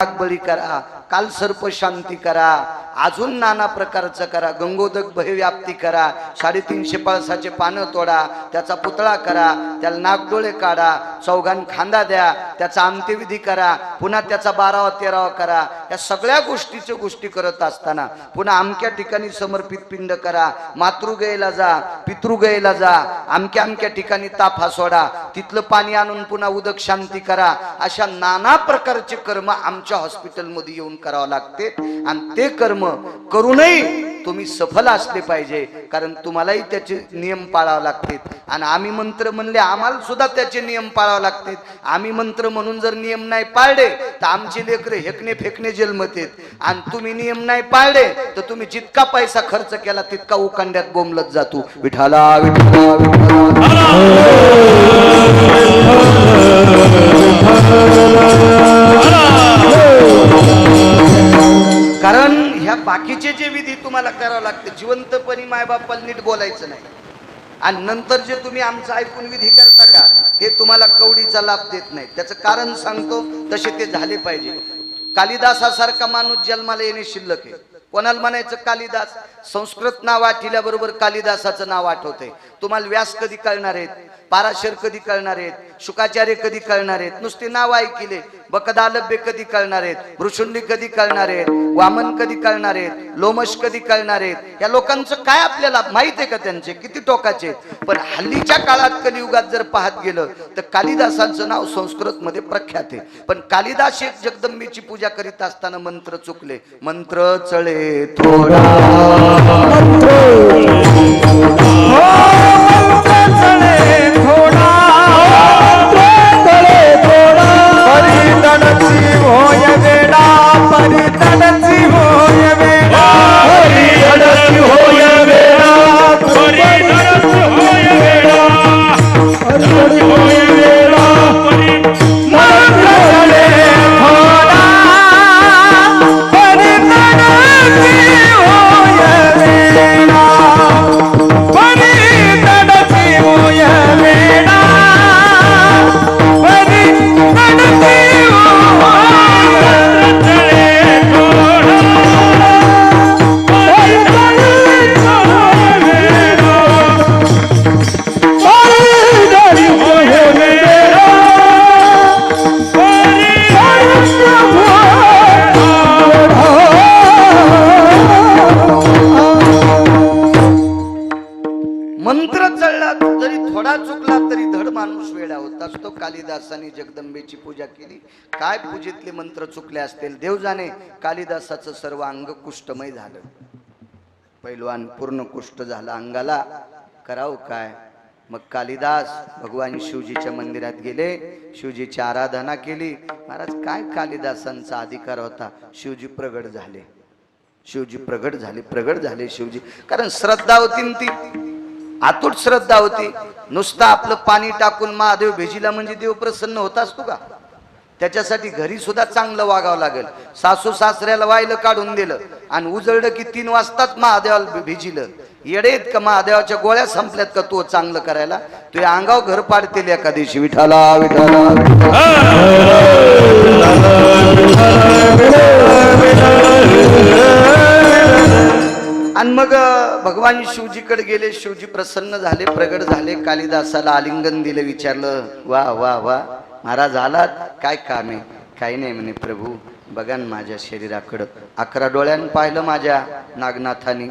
बळी करा काल सर्प शांती करा अजून नाना प्रकारचं करा गंगोदक भयव्याप्ती करा साडेतीनशे पळसाचे पानं तोडा त्याचा पुतळा करा त्याला नागडोळे काढा चौघान खांदा द्या त्याचा अंत्यविधी करा पुन्हा त्याचा बारावा तेरावा करा या सगळ्या गोष्टीच्या गोष्टी करत असताना पुन्हा अमक्या ठिकाणी समर्पित पिंड करा मातृगयेला जा पितृगयेला जा अमक्या अमक्या ठिकाणी ताफा सोडा तिथलं पाणी आणून पुन्हा उदक शांती करा अशा नाना प्रकारचे कर्म आमच्या हॉस्पिटलमध्ये येऊन करावं लागते. आणि ते कर्म करूनही तुम्ही सफल असले पाहिजे. कारण तुम्हालाही त्याचे नियम पाळावे लागतात. आणि आम्ही मंत्र म्हणले आम्हाला सुद्धा त्याचे नियम पाळावे लागतात. आम्ही मंत्र म्हणून जर नियम नाही पाळले तर आमचे लेकर हेकणे फेकणे जन्मतेत आणि तुम्ही नियम नाही पाळले तर तुम्ही जितका पैसा खर्च केला तितका उकांड्यात बोंबलत जातो. विठाला विठाला विठाला बाकीचे जे विधी तुम्हाला करावं लागते जिवंतपणी मायबापाला नीट बोलायचं नाही. आणि नंतर जे तुम्ही आमचं ऐकून विधी करता का हे तुम्हाला कवडीचा लाभ देत नाही. त्याचं कारण सांगतो तसे ते झाले पाहिजे. कालिदासासारखा माणूस जन्माला येणे शिल्लक आहे. कोणाला म्हणायचं कालिदास? संस्कृत नाव आठवल्याबरोबर कालिदासाचं नाव आठवतंय. तुम्हाला व्यास कधी कळणार आहेत? पाराशर कधी कळणार आहेत? शुकाचार्य कधी कळणार आहेत? नुसते नाव ऐकिले. बकदालभ्य कधी कळणार आहेत? भृशुंडी कधी कळणार आहेत? वामन कधी कळणार आहेत? लोमश कधी कळणार आहेत? या लोकांचं काय आपल्याला माहीत आहे का त्यांचे? किती टोकाचे आहेत? पण हल्लीच्या काळात कलियुगात जर पाहत गेलं तर कालिदासांचं नाव संस्कृत मध्ये प्रख्यात आहे. पण कालिदास एक जगदंबेची पूजा करीत असताना मंत्र चुकले. मंत्र चळे थोडा कालिदासाने जगदंबेची पूजा केली. काय पूजेतले मंत्र चुकले असतील? देव जाणे कालिदासाचं सर्व अंग कुष्ठमय झालं. पैलवान पूर्ण कुष्ठ झाला अंगाला. कराव काय? मग कालिदास भगवान शिवजीच्या मंदिरात गेले. शिवजीची आराधना केली. महाराज काय कालिदासांचा अधिकार होता? शिवजी प्रगट झाले. शिवजी प्रगट झाले प्रगट झाले शिवजी. कारण श्रद्धा होती ती आतुट श्रद्धा होती. नुसतं आपलं पाणी टाकून महादेव भेजीला म्हणजे देव प्रसन्न होत असतो का? त्याच्यासाठी घरी सुद्धा चांगलं वागावं लागेल. सासू सासऱ्याला वायलं काढून दिलं आणि उजळलं की तीन वाजताच महादेवाला भिजिलं. येडेत का महादेवाच्या गोळ्या संपल्यात का तो चांगलं करायला? तू अंगाव घर पाडतील एका दिवशी. विठाला विठाला विठाला. आणि मग भगवान शिवजीकडे गेले शिवजी प्रसन्न झाले प्रगट झाले कालिदासाला आलिंगन दिलं विचारलं वा वा वा महाराज आलात? काय काम आहे? काही नाही म्हणे प्रभू बघा ना माझ्या शरीराकडं. अकरा डोळ्यानं पाहिलं माझ्या नागनाथानी.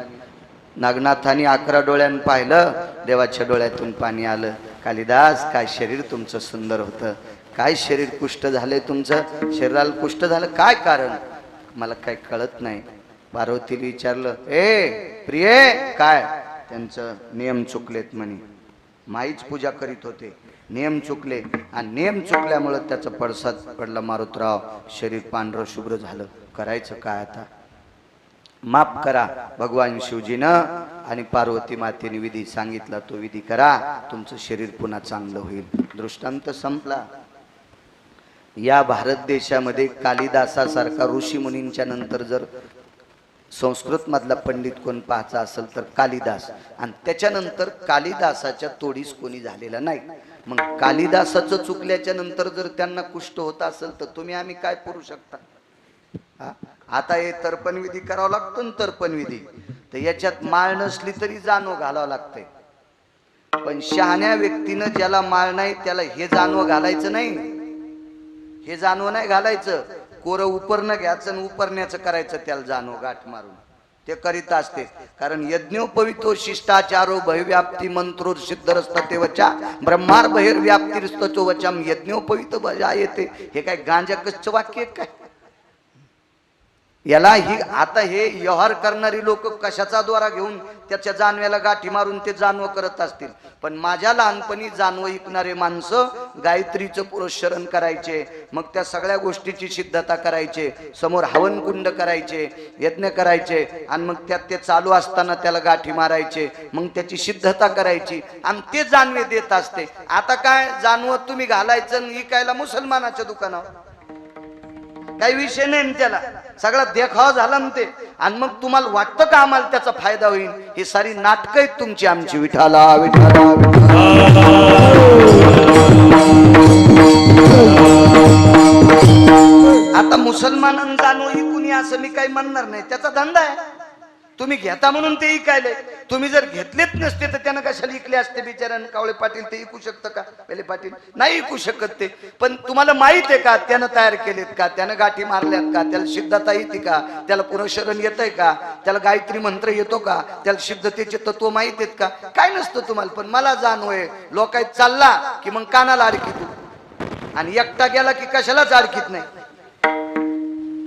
नागनाथानी अकरा डोळ्यानं पाहिलं देवाच्या डोळ्यातून पाणी आलं. कालिदास काय शरीर तुमचं सुंदर होतं? काय शरीर कुष्ट झालंय तुमचं? शरीराला कुष्ट झालं? काय कारण? मला काय कळत नाही. पार्वतीला विचारलं ए प्रिये काय? त्यांचं नियम चुकलेत म्हणे. माईच पूजा करीत होते. नियम चुकले. आणि नियम चुकल्यामुळे त्याचा पडसाद पडला मारुतराव. शरीर पांढरं शुभ्र झालं. करायचं काय आता? माफ करा भगवान शिवजीनं. आणि पार्वती मातेने विधी सांगितला तो विधी करा. तुमचं शरीर पुन्हा चांगलं होईल. दृष्टांत संपला. या भारत देशामध्ये कालिदासासारखा ऋषी मुनींच्या नंतर जर संस्कृत मधला पंडित कोण पाहायचा असेल तर कालिदास. आणि त्याच्यानंतर कालिदासाच्या तोडीस कोणी झालेला नाही. मग कालिदासाचं चुकल्याच्या नंतर जर त्यांना कुष्ठ होत असेल तर तुम्ही आम्ही काय करू शकता? हा? आता हे तर्पणविधी करावा लागतो ना तर्पणविधी. तर याच्यात माळ नसली तरी जाणव घालावं लागतंय. पण शहाण्या व्यक्तीनं ज्याला माळ नाही त्याला हे जाणवं घालायचं नाही. हे जाणवं नाही घालायचं. कोरं उपरणं घ्यायचं आणि उपरण्याचं करायचं त्याला जाणव गाठ मारून. ते करीत असते. कारण यज्ञोपवितो शिष्टाचारो भयव्याप्ती मंत्रो सिद्धरस्त तेवचा ब्रह्मार बहिर्व्याप्तीस्तचो वचम यज्ञोपवित बजा येते. हे काय गांजा कच्च वाक्य आहे काय? याला ही आता हे व्यवहार करणारी लोक कशाचा द्वारा घेऊन त्याच्या जानव्याला गाठी मारून ते जानवं करत असतील? पण माझ्या लहानपणी जानवं ऐकणारे माणसं गायत्रीचं पुरस्रण करायचे मग त्या सगळ्या गोष्टीची सिद्धता करायचे समोर हवन कुंड करायचे यज्ञ करायचे आणि मग त्यात ते चालू असताना त्याला गाठी मारायचे मग त्याची सिद्धता करायची आणि ते जानवे देत असते. आता काय जानवं तुम्ही घालायचं आणि मुसलमानाच्या दुकानावर? काही विषय नाही त्याला. सगळा देखावा झाला ना ते. आणि मग तुम्हाला वाटतं का आम्हाला त्याचा फायदा होईल? ही सारी नाटकं आहेत तुमची आमची. विठाला विठाला आता मुसलमानां जाणो कुणी असं मी काही म्हणणार नाही. त्याचा धंदा आहे. तुम्ही घेता म्हणून ते ऐकायले. तुम्ही जर घेतलेच नसते तर त्यानं कशाला इकले असते बिचाऱ्यानं कावळे पाटील ते ऐकू शकतं का? पहिले पाटील नाही ऐकू शकत ते. पण तुम्हाला माहीत आहे का त्यानं तयार केलेत का? त्यानं गाठी मारल्यात का? त्याला सिद्धता येते का? त्याला पुनशरण येत आहे का? त्याला गायत्री मंत्र येतो का? त्याला सिद्धतेचे तत्व माहीत आहेत का? काय नसतं तुम्हाला. पण मला जाणवय लोकायत चालला की मग कानाला अडकी आणि एकटा गेला की कशालाच अडकीत नाही.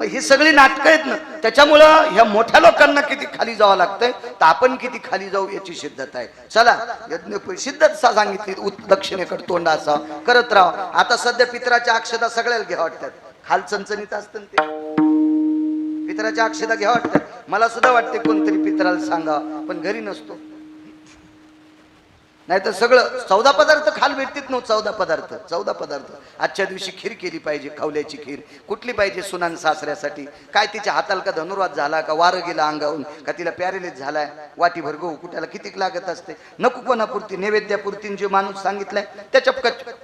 ही सगळी नाटकं आहेत ना त्याच्यामुळं ह्या मोठ्या लोकांना किती खाली जावं लागतंय तर आपण किती खाली जाऊ याची सिद्धता आहे. चला यज्ञ सिद्धता सांगितली दक्षिणेकडे तोंडाचा करत राहा. आता सध्या पितराच्या अक्षता सगळ्याला घ्या वाटतात. खाल चणचणीत असतं ना ते. पितराच्या अक्षता घ्या वाटतात. मला सुद्धा वाटते कोणतरी पितराला सांगा पण घरी नसतो. नाही तर सगळं चौदा पदार्थ खाल भेटतील नव्हतं चौदा पदार्थ चौदा पदार्थ. आजच्या दिवशी खीर केली पाहिजे खवल्याची खीर. कुठली पाहिजे सुनान सासऱ्यासाठी? काय तिच्या हाताला का धनुर्वाद झाला का? वारं गेला अंगावून का तिला प्यारेलेच झालाय? वाटी भर गहू कुठ्याला कितीक लागत असते? नको कोणापुरती नैवेद्यापुरती जे माणूस सांगितलाय त्याच्या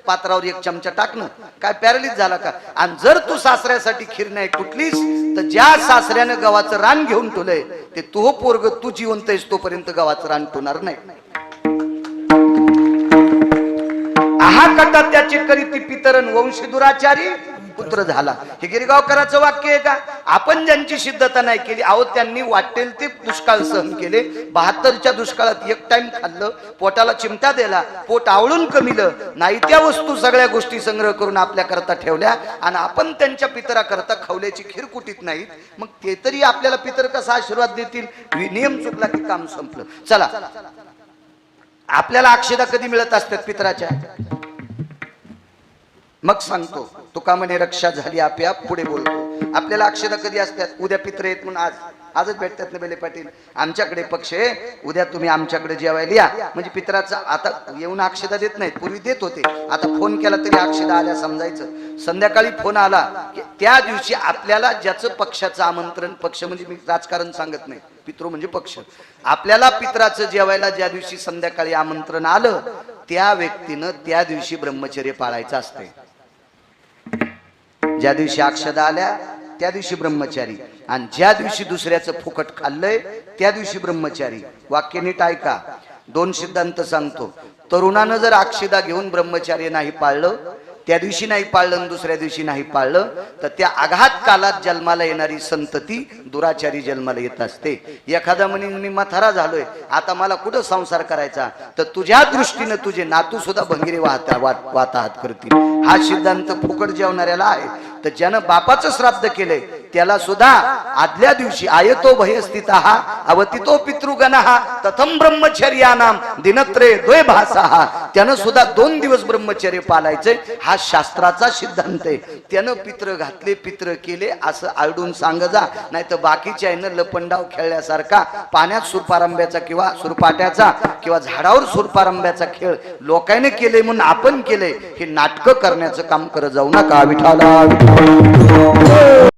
पात्रावर एक चमचा टाकणं. काय प्यारेलीच झाला का? आणि जर तू सासऱ्यासाठी खीर नाही कुठलीच तर ज्या सासऱ्यानं गव्हाचं रान घेऊन ठेवलंय ते तो पोरग तू जिवंत आहेस तोपर्यंत गव्हाचं रान ठेवणार नाही. आहा कटा त्याचे करीती पितरण वंशी दुराचारी पुत्र झाला. हे गिरगावकराचं वाक्य आहे का? आपण ज्यांची सिद्धता नाही केली अहो त्यांनी वाटेल ते दुष्काळ सहन केले. बहात्तरच्या दुष्काळात एक टाइम खाल्लं पोटाला चिमटा दिला पोट आवळून कमिलं. नाही त्या वस्तू सगळ्या गोष्टी संग्रह करून आपल्या करता ठेवल्या आणि आपण त्यांच्या पितरा करता खवल्याची खीर कुटीत नाहीत. मग ते तरी आपल्याला पितर कसा आशीर्वाद देतील? नियम चुकला की काम संपलं. चला. आपल्याला अक्षदा कधी मिळत असतात पितराच्या? मग सांगतो तुका म्हणे रक्षा झाली आपल्या पुढे बोलतो. आपल्याला अक्षर कधी असतात? उद्या पित्र येत म्हणून आज. आजच भेटतात ना बेले पाटील. आमच्याकडे पक्ष आहे. उद्या तुम्ही आमच्याकडे जेवायला या. म्हणजे पित्राचा आता येऊन अक्षदा देत नाहीत. पूर्वी देत होते. आता फोन केला तरी अक्षदा आल्या समजायचं. संध्याकाळी फोन आला की त्या दिवशी आपल्याला ज्याचं पक्षाचं आमंत्रण पक्ष म्हणजे मी राजकारण सांगत नाही. पितृ म्हणजे पक्ष. आपल्याला पित्राचं जेवायला ज्या दिवशी संध्याकाळी आमंत्रण आलं त्या व्यक्तीनं त्या दिवशी ब्रह्मचर्य पाळायचं असते ज्या दिवशी अक्षदा आल्या त्या दिवशी ब्रह्मचारी. आणि ज्या दिवशी दुसऱ्याचं फुकट खाल्लंय त्या दिवशी ब्रह्मचारी. वाक्य नीट ऐका. दोन सिद्धांत सांगतो. तरुणानं जर अक्षदा घेऊन ब्रह्मचार्य नाही पाळलं त्या दिवशी नाही पाळलं दुसऱ्या दिवशी नाही पाळलं तर त्या आघात कालात जन्माला येणारी संतती दुराचारी जन्माला येत असते. एखादा म्हणे मी मथारा झालोय आता मला कुठं संसार करायचा? तर तुझ्या दृष्टीनं तुझे नातू सुद्धा भंगिरे वाहता वाट वाताहत करतील. हा सिद्धांत फुकट जेवणाऱ्याला आहे. तर ज्यानं बापाचं श्राद्ध केलंय त्याला सुद्धा आदल्या दिवशी आयतो भयस्थित हा अवतितो पितृगण हा तथम ब्रह्मचर्यानाम दिनत्रय द्वय भासा. हा त्यानं सुद्धा दोन दिवस ब्रह्मचर्य पालायचे हा शास्त्राचा सिद्धांत आहे. त्यानं पित्र घातले पित्र केले असं आरडून सांग जा नाही तर बाकीच्या आईनं लपंडाव खेळल्यासारखा पाण्यात सुरपारंब्याचा किंवा सुरपाट्याचा किंवा झाडावर सुरपारंब्याचा खेळ लोकांनी केले म्हणून आपण केले हे नाटकं करण्याचं काम करत जाऊ नका विठाला